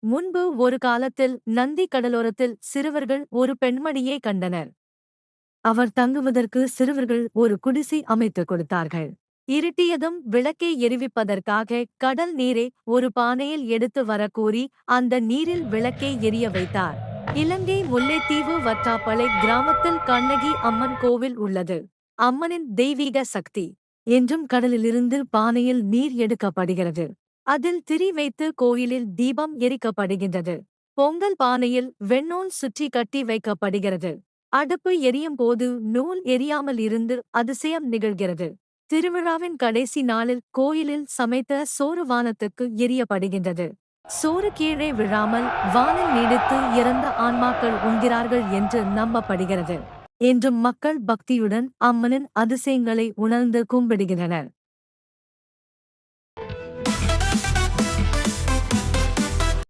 முன்பு ஒரு காலத்தில் நந்தி கடலோரத்தில் சிறுவர்கள் ஒரு பெண்மணியை கண்டனர். அவர் தங்குவதற்கு சிறுவர்கள் ஒரு குடிசை அமைத்துக் கொடுத்தார்கள். இருட்டியதும் விளக்கை எரிவிப்பதற்காக கடல் நீரை ஒரு பானையில் எடுத்து வரக்கூறி அந்த நீரில் விளக்கை எரிய வைத்தார். இலங்கை முல்லைத்தீவு வற்றாப்பளை கிராமத்தில் கண்ணகி அம்மன் கோவில் உள்ளது. அம்மனின் தெய்வீக சக்தி. என்றும் கடலிலிருந்து பானையில் நீர் எடுக்கப்படுகிறது. அதில் திரி வைத்து கோயிலில் தீபம் எரிக்கப்படுகின்றது. பொங்கல் பானையில் வெண்ணூல் சுற்றி கட்டி வைக்கப்படுகிறது. அடுப்பு எரியும் போது நூல் எரியாமல் இருந்து அதிசயம் நிகழ்கிறது. திருவிழாவின் கடைசி நாளில் கோயிலில் சமைத்த சோறு வானத்துக்கு எரியப்படுகின்றது. சோறு கீழே விழாமல் வானில் நீடித்து இறந்த ஆன்மாக்கள் உண்கிறார்கள் என்று நம்பப்படுகிறது. என்றும் மக்கள் பக்தியுடன் அம்மனின் அதிசயங்களை உணர்ந்து கும்பிடுகின்றனர்.